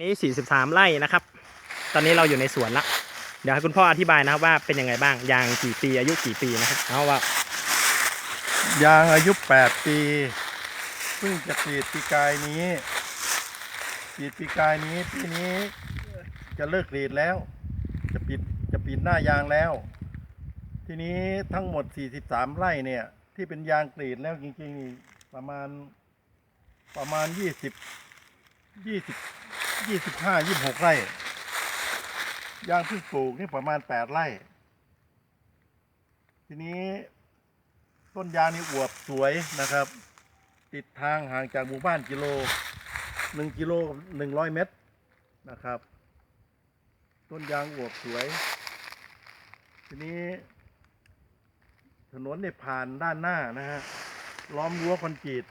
นี้ 43 ไร่นะครับ ตอนนี้เราอยู่ในสวนละ เดี๋ยวให้คุณพ่ออธิบายนะครับว่าเป็นยังไงบ้าง ยางกี่ปี อายุกี่ปีนะครับเอาว่ายางอายุ 8 ปีเพิ่งจะกรีดปีกายนี้กรีดปีกายนี้ปีนี้ จะเลิกกรีดแล้ว จะปิดจะปิดหน้ายางแล้ว ทีนี้ทั้งหมด 43 ไร่เนี่ย ที่เป็นยางกรีดแล้วจริงๆ ประมาณประมาณ 20 20 25 26ไร่ ยางพิ่ปลูกนี่ประมาณ8ไร่ ทีนี้ต้นยางนี่อวบสวยนะครับ ติดทางห่างจากหมู่บ้านกิโลหนึ่งกิโลหนึ่งร้อยเมตรนะครับ ต้นยางอวบสวย ทีนี้ ถนนเนี่ยผ่านด้านหน้านะฮะล้อมรั้วคอนกรีต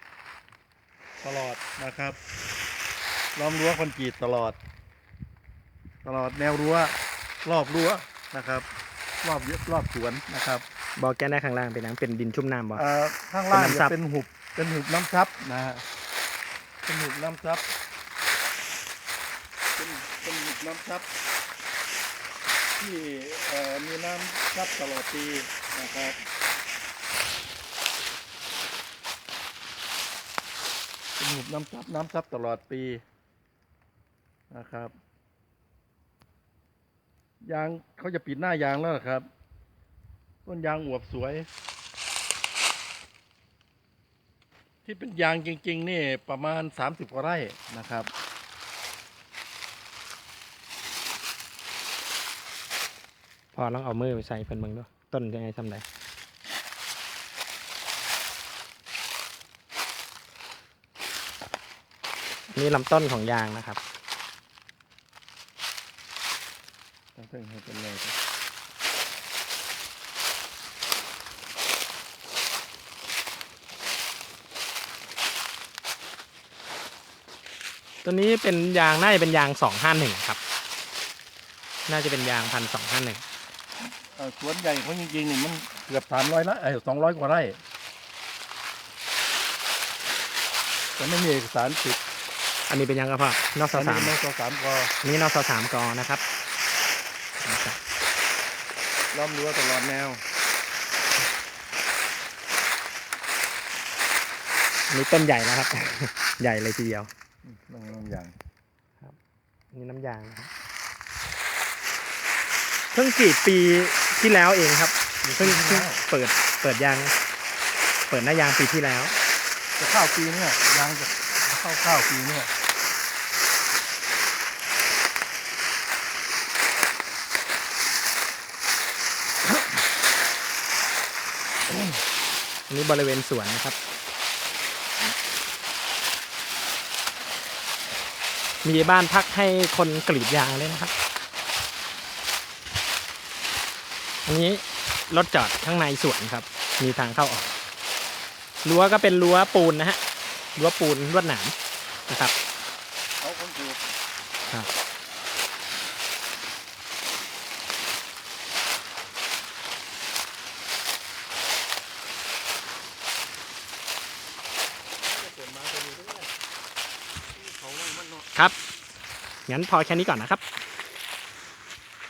ตลอดนะครับ ล้อมรั้วคอนกรีตตลอด ตลอดแนวรั้วรอบรั้วนะครับ รอบยึดรอบสวนนะครับบอกแกได้ข้างล่างเป็นหนังเป็นดินชุ่มน้ำบอกอ่าข้างล่างเป็นน้ำซัจะบเป็นหุบเป็นหุบน้ำซับนะฮะเป็นหุบน้ำซับเป็นเป็นหุบน้ำซับ ที่เอ่อมีน้ำซับตลอดปีนะครับเป็นหุบน้ำซับน้ำซับตลอดปี นะครับ ยางเขาจะปิดหน้ายางแล้วเหรอครับ ต้นยางอวบสวย ที่เป็นยางจริง ๆ นี่ประมาณ 30กว่าไร่นะครับพอลองเอามือไปใส่เพิ่นเบิ่งดูต้นยังไงทำไดนี่ลำต้นของยางนะครับ ต้องเพิ่งให้เป็นเลยตัวนี้เป็นยางน่าจะเป็นยางสองห้าหนึ่งครับ น่าจะเป็นยางพันสองห้าหนึ่งเอ่อสวนใหญ่เขาจริงๆนี่มันเกือบสามร้อยละไอ้สองร้อยกว่าไร่แต่ไม่มีเอกสารสิทธิ์อันนี้เป็นยางกระเพาะนอกสอันสานี้มเป็นนสสามกออันนี้นอกสสามกอนะครับ นะครับล้อมรั้วตลอดแนวอันนี้ต้นใหญ่นะครับ ใหญ่เลยทีเดียวลงลงอย่างนี่น้ำยางนะครับเพิ่งกรีดปีที่แล้วเองครับเพิ่งเพิ่งเปิดเปิดยาง เปิดหน้ายางปีที่แล้ว จะเข้าปีเนี่ยยางจะเข้าเข้าปีเนี่ย อันนี้บริเวณสวนนะครับ มีบ้านพักให้คนกรีดยางเลยนะครับ อันนี้รถจอดข้างในสวนครับ มีทางเข้าออก รั้วก็เป็นรั้วปูนนะฮะ รั้วปูนลวดหนามนะครับ เขาคนถูกครับ ครับ งั้นพอแค่นี้ก่อนนะครับ